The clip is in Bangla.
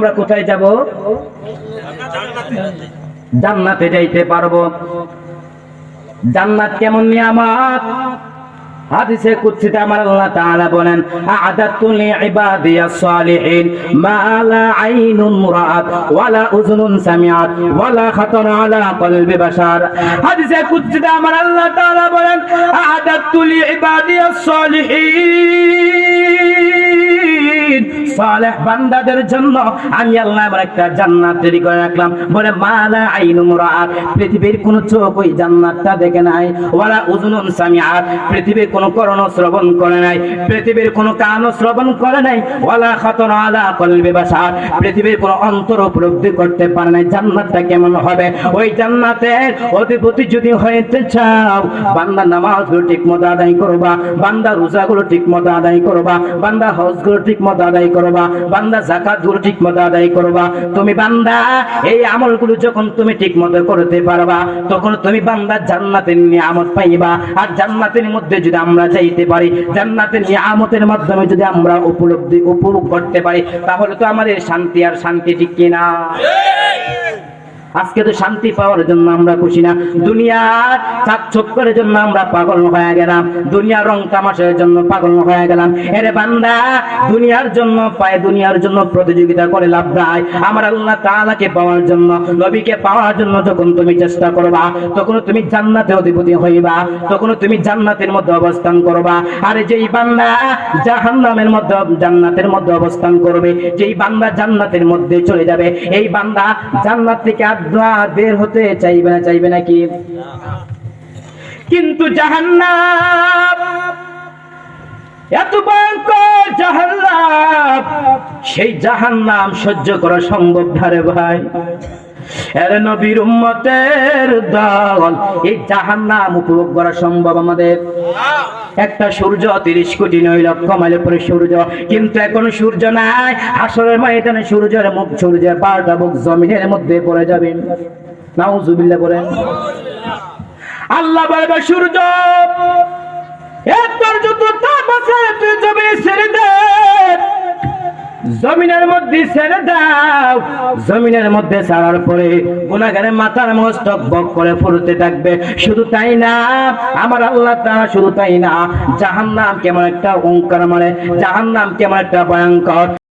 আমরা কোথায় যাব? জান্নাতে যাইতে পারব। জান্নাত কেমন নিয়ামত? হাদিসে কুদসিতে আমার আল্লাহ তাআলা বলেন আ'দাতু লিইবাদিয়াস সালিহিন মা লা আইনুন রাআত ওয়ালা উযুনুন সামিআত ওয়ালা খাতারা আলা কলবি বাশার। হাদিসে কুদসিতে আমার আল্লাহ তাআলা বলেন আ'দাতু লিইবাদিয়াস সালিহিন সালেহ বান্দাদের জন্য আমি আল্লাহ আমার একটা জান্নাত তৈরি করে রাখলাম। বলে, মালা আইনু মুরাত পৃথিবীর কোন চোখ ওই জান্নাতটা দেখে নাই। ওয়ালা সামিআত, পৃথিবীর কোন শ্রবণ করে নাই। পৃথিবীর কোন কান শ্রবণ করে নাই। ওয়ালা আলা বাসার পৃথিবীর কোন অন্তর উপলব্ধি করতে পারে নাই। জান্নাতটা কেমন হবে? ওই জান্নাতের অধিপতি যদি হইতে চাও, বান্দা নামাজগুলো ঠিক মতো আদায় করবা, বান্দা রোজাগুলো ঠিক মতো আদায় করবা, বান্দা হজগুলো ঠিক মতো আদায় বান্দা জাকাতগুলো ঠিক মতো আদায় করবা। তুমি বান্দা, এই আমলগুলো যখন তুমি ঠিক মতো করতে পারবা, তখন তুমি বান্দা জান্নাতের নিয়ামত পাইবা। আর জান্নাতের মধ্যে যদি আমরা চাইতে পারি, জান্নাতের নিয়ামতের মাধ্যমে যদি আমরা উপলব্ধি, উপভোগ করতে পারি, তাহলে তো আমাদের শান্তি আর শান্তি ঠিক কিনা? আজকে তো শান্তি পাওয়ার জন্য আমরা খুশি না। দুনিয়ার চাক চক্করের জন্য আমরা পাগল হয়ে গেলাম। দুনিয়ার রং তামাশার জন্য পাগল হয়ে গেলাম। এরে বান্দা, দুনিয়ার জন্য পায়, দুনিয়ার জন্য প্রতিযোগিতা করে লাভ নাই। আমার আল্লাহ তাআলাকে পাওয়ার জন্য, নবীকে পাওয়ার জন্য যখন তুমি চেষ্টা করবা, তখন তুমি জান্নাতে অধিপতি হইবা, তখন তুমি জান্নাতের মধ্যে অবস্থান করবা। আর যেই বান্দা জাহান্নামের মধ্যে, জান্নাতের মধ্যে অবস্থান করবে, যেই বান্দা জান্নাতের মধ্যে চলে যাবে, এই বান্দা জান্নাত থেকে আদ্রা বের হতে চাইবে না, চাইবে নাকি কিন্তু জাহান্নাম, এত ভয়ঙ্কর জাহান্নাম, সেই জাহান্নাম সহ্য করা সম্ভব ধারে ভাই। এর নবীর উম্মতের দল, এই জাহান্নাম উপভোগ করা সম্ভব আমাদের। একটা সূর্য তিরিশ কোটি নয় লক্ষ মাইল পরে সূর্য, কিন্তু এখন সূর্য নাই, আসরের ময়দানে সূর্যের মুখ, সূর্যের পাল্টা মুখ জমিনের মধ্যে পড়ে যাবে। নাউজুবিল্লাহ বলেন। আল্লাহ বলবে সূর্য জমিনের মধ্যে ছেড়ে দাও। জমিনের মধ্যে ছাড়ার পরে গুনাগারের মাথার মস্তক বক করে ফুরতে থাকবে। শুধু তাই না, আমার আল্লাহ তা শুধু তাই না, জাহান্নাম কেমন একটা ওঙ্কার মানে জাহান্নাম কেমন একটা ভয়ঙ্কর।